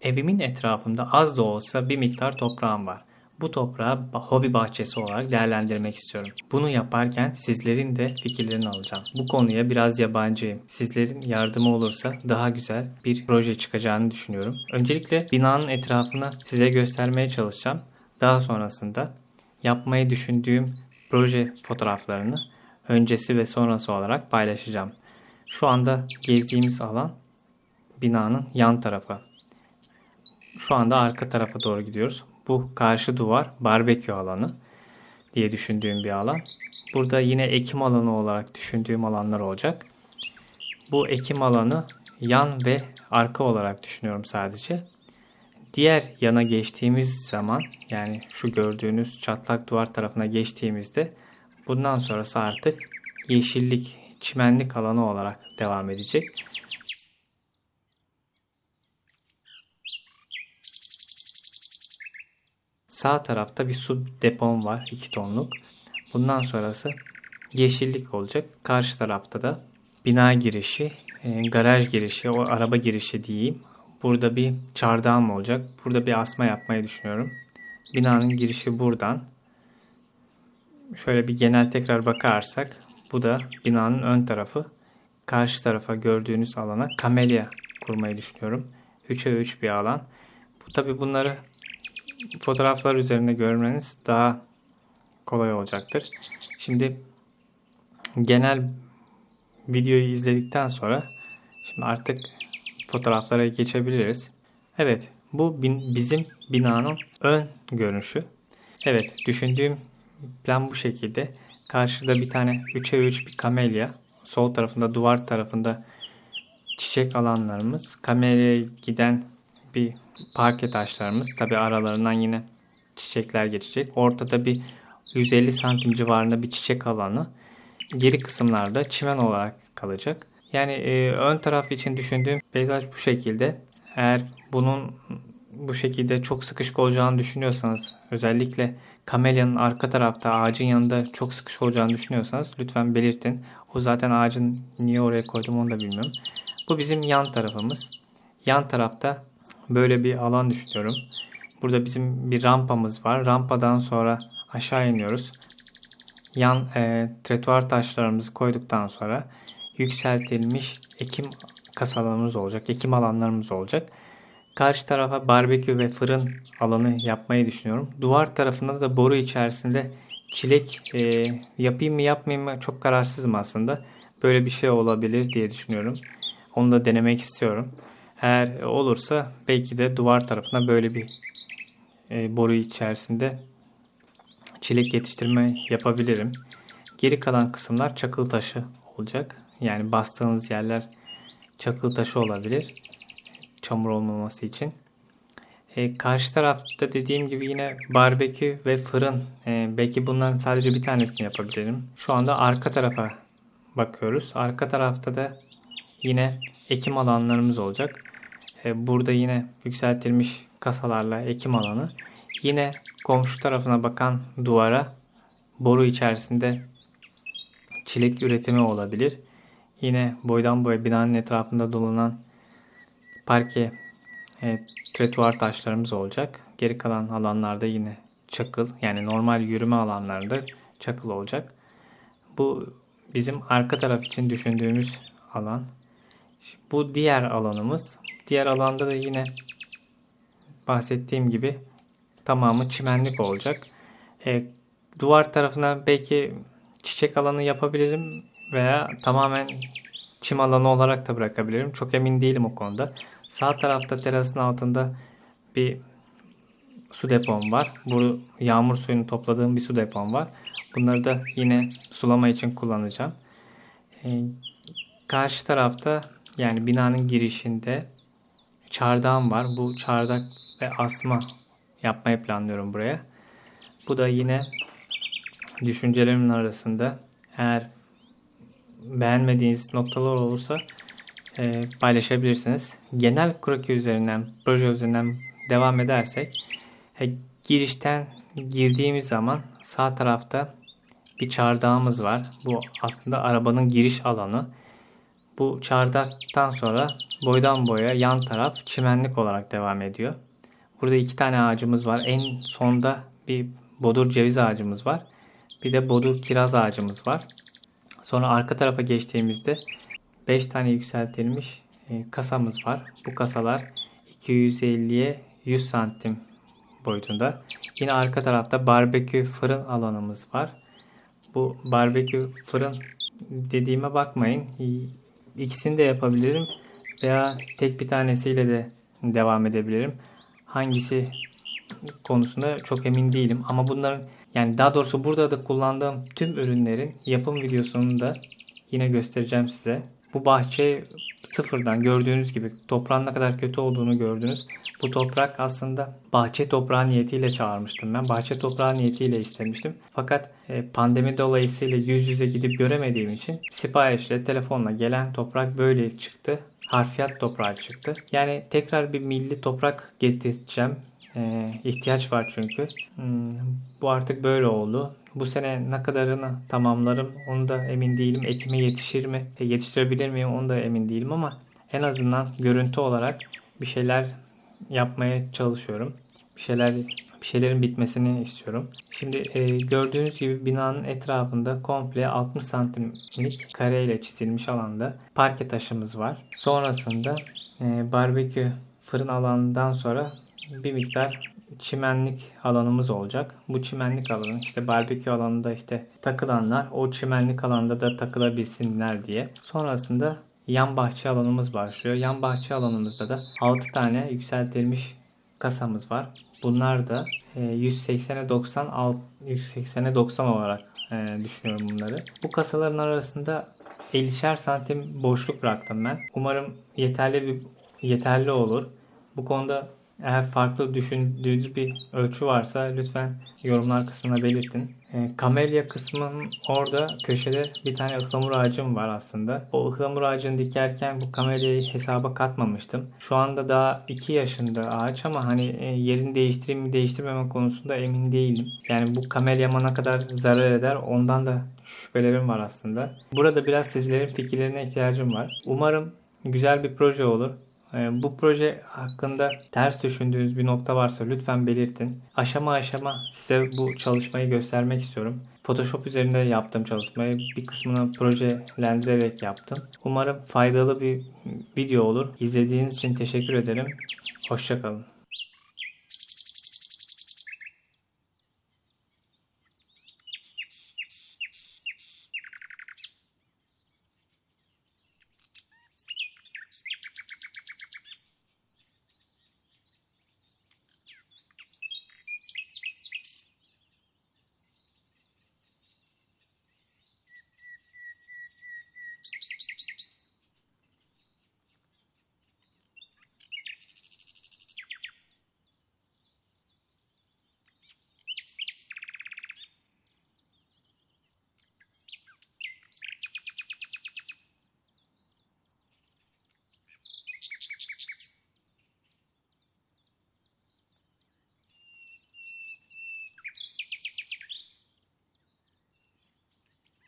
Evimin etrafında az da olsa bir miktar toprağım var. Bu toprağı hobi bahçesi olarak değerlendirmek istiyorum. Bunu yaparken sizlerin de fikirlerini alacağım. Bu konuya biraz yabancıyım. Sizlerin yardımı olursa daha güzel bir proje çıkacağını düşünüyorum. Öncelikle binanın etrafını size göstermeye çalışacağım. Daha sonrasında yapmayı düşündüğüm proje fotoğraflarını öncesi ve sonrası olarak paylaşacağım. Şu anda gezdiğimiz alan binanın yan tarafı. Şu anda arka tarafa doğru gidiyoruz. Bu karşı duvar barbekü alanı diye düşündüğüm bir alan. Burada yine ekim alanı olarak düşündüğüm alanlar olacak. Bu ekim alanı yan ve arka olarak düşünüyorum sadece. Diğer yana geçtiğimiz zaman yani şu gördüğünüz çatlak duvar tarafına geçtiğimizde bundan sonrası artık yeşillik, çimenlik alanı olarak devam edecek. Sağ tarafta bir su depom var 2 tonluk. Bundan sonrası yeşillik olacak. Karşı tarafta da bina girişi, e, garaj girişi, o araba girişi diyeyim. Burada bir çardağım olacak. Burada bir asma yapmayı düşünüyorum. Binanın girişi buradan. Şöyle bir genel tekrar bakarsak bu da binanın ön tarafı. Karşı tarafa gördüğünüz alana kamelya kurmayı düşünüyorum. 3'e 3 bir alan. Bu tabi bunları fotoğraflar üzerinde görmeniz daha kolay olacaktır. Şimdi genel videoyu izledikten sonra şimdi artık fotoğraflara geçebiliriz. Evet, bu bin- bizim binanın ön görünüşü. Evet, düşündüğüm plan bu şekilde. Karşıda bir tane 3'e 3 bir kamelya. Sol tarafında duvar tarafında çiçek alanlarımız. Kamelyaya giden bir parke taşlarımız. Tabi aralarından yine çiçekler geçecek. Ortada bir 150 santim civarında bir çiçek alanı. Geri kısımlarda çimen olarak kalacak. Yani e, ön taraf için düşündüğüm peyzaj bu şekilde. Eğer bunun bu şekilde çok sıkışık olacağını düşünüyorsanız özellikle kamelyanın arka tarafta ağacın yanında çok sıkışık olacağını düşünüyorsanız lütfen belirtin. O zaten ağacın niye oraya koydum onu da bilmiyorum. Bu bizim yan tarafımız. Yan tarafta böyle bir alan düşünüyorum. Burada bizim bir rampamız var. Rampadan sonra aşağı iniyoruz. Yan e, tretuar taşlarımızı koyduktan sonra yükseltilmiş ekim kasalarımız olacak. Ekim alanlarımız olacak. Karşı tarafa barbekü ve fırın alanı yapmayı düşünüyorum. Duvar tarafında da boru içerisinde çilek e, yapayım mı yapmayayım mı çok kararsızım aslında. Böyle bir şey olabilir diye düşünüyorum. Onu da denemek istiyorum. Eğer olursa belki de duvar tarafına böyle bir e, boru içerisinde çilek yetiştirme yapabilirim. Geri kalan kısımlar çakıl taşı olacak. Yani bastığınız yerler çakıl taşı olabilir. Çamur olmaması için. E, karşı tarafta dediğim gibi yine barbekü ve fırın. E, belki bunların sadece bir tanesini yapabilirim. Şu anda arka tarafa bakıyoruz. Arka tarafta da yine ekim alanlarımız olacak. E, burada yine yükseltilmiş kasalarla ekim alanı. Yine komşu tarafına bakan duvara boru içerisinde çilek üretimi olabilir. Yine boydan boya binanın etrafında dolanan parke e, tretuar taşlarımız olacak. Geri kalan alanlarda yine çakıl yani normal yürüme alanlarında çakıl olacak. Bu bizim arka taraf için düşündüğümüz alan. Bu diğer alanımız. Diğer alanda da yine bahsettiğim gibi tamamı çimenlik olacak. E, duvar tarafına belki çiçek alanı yapabilirim veya tamamen çim alanı olarak da bırakabilirim. Çok emin değilim o konuda. Sağ tarafta terasın altında bir su depom var. Bu yağmur suyunu topladığım bir su depom var. Bunları da yine sulama için kullanacağım. E, karşı tarafta yani binanın girişinde çardağım var. Bu çardak ve asma yapmayı planlıyorum buraya. Bu da yine düşüncelerimin arasında eğer beğenmediğiniz noktalar olursa e, paylaşabilirsiniz. Genel kroki üzerinden, proje üzerinden devam edersek e, girişten girdiğimiz zaman sağ tarafta bir çardağımız var. Bu aslında arabanın giriş alanı. Bu çardaktan sonra boydan boya yan taraf çimenlik olarak devam ediyor. Burada iki tane ağacımız var. En sonda bir bodur ceviz ağacımız var. Bir de bodur kiraz ağacımız var. Sonra arka tarafa geçtiğimizde 5 tane yükseltilmiş e, kasamız var. Bu kasalar 250'ye 100 santim boyutunda. Yine arka tarafta barbekü fırın alanımız var. Bu barbekü fırın dediğime bakmayın. İkisini de yapabilirim veya tek bir tanesiyle de devam edebilirim. Hangisi konusunda çok emin değilim ama bunların yani daha doğrusu burada da kullandığım tüm ürünlerin yapım videosunu da yine göstereceğim size. Bu bahçe sıfırdan gördüğünüz gibi toprağın ne kadar kötü olduğunu gördünüz. Bu toprak aslında bahçe toprağı niyetiyle çağırmıştım ben. Bahçe toprağı niyetiyle istemiştim. Fakat e, pandemi dolayısıyla yüz yüze gidip göremediğim için siparişle telefonla gelen toprak böyle çıktı. Harfiyat toprağı çıktı. Yani tekrar bir milli toprak getireceğim. Ee, ihtiyaç var çünkü. Hmm, bu artık böyle oldu. Bu sene ne kadarını tamamlarım onu da emin değilim. Ekime yetişir mi, e, yetiştirebilir miyim onu da emin değilim ama en azından görüntü olarak bir şeyler yapmaya çalışıyorum. Bir şeyler bir şeylerin bitmesini istiyorum. Şimdi e, gördüğünüz gibi binanın etrafında komple 60 santimlik kareyle çizilmiş alanda parke taşımız var. Sonrasında e, barbekü fırın alanından sonra bir miktar çimenlik alanımız olacak. Bu çimenlik alanı işte barbekü alanında işte takılanlar o çimenlik alanda da takılabilsinler diye. Sonrasında yan bahçe alanımız başlıyor. Yan bahçe alanımızda da 6 tane yükseltilmiş kasamız var. Bunlar da 180'e 90 180'e 90 olarak e, düşünüyorum bunları. Bu kasaların arasında 50'şer santim boşluk bıraktım ben. Umarım yeterli bir yeterli olur. Bu konuda eğer farklı düşündüğünüz bir ölçü varsa lütfen yorumlar kısmına belirtin. E, kamelya kısmının orada köşede bir tane ıhlamur ağacım var aslında. O ıhlamur ağacını dikerken bu kamelyayı hesaba katmamıştım. Şu anda daha 2 yaşında ağaç ama hani e, yerini değiştireyim mi değiştirmeme konusunda emin değilim. Yani bu kamelyama ne kadar zarar eder ondan da şüphelerim var aslında. Burada biraz sizlerin fikirlerine ihtiyacım var. Umarım güzel bir proje olur. Ee, bu proje hakkında ters düşündüğünüz bir nokta varsa lütfen belirtin. Aşama aşama size bu çalışmayı göstermek istiyorum. Photoshop üzerinde yaptığım çalışmayı bir kısmını projelendirerek yaptım. Umarım faydalı bir video olur. İzlediğiniz için teşekkür ederim. Hoşçakalın.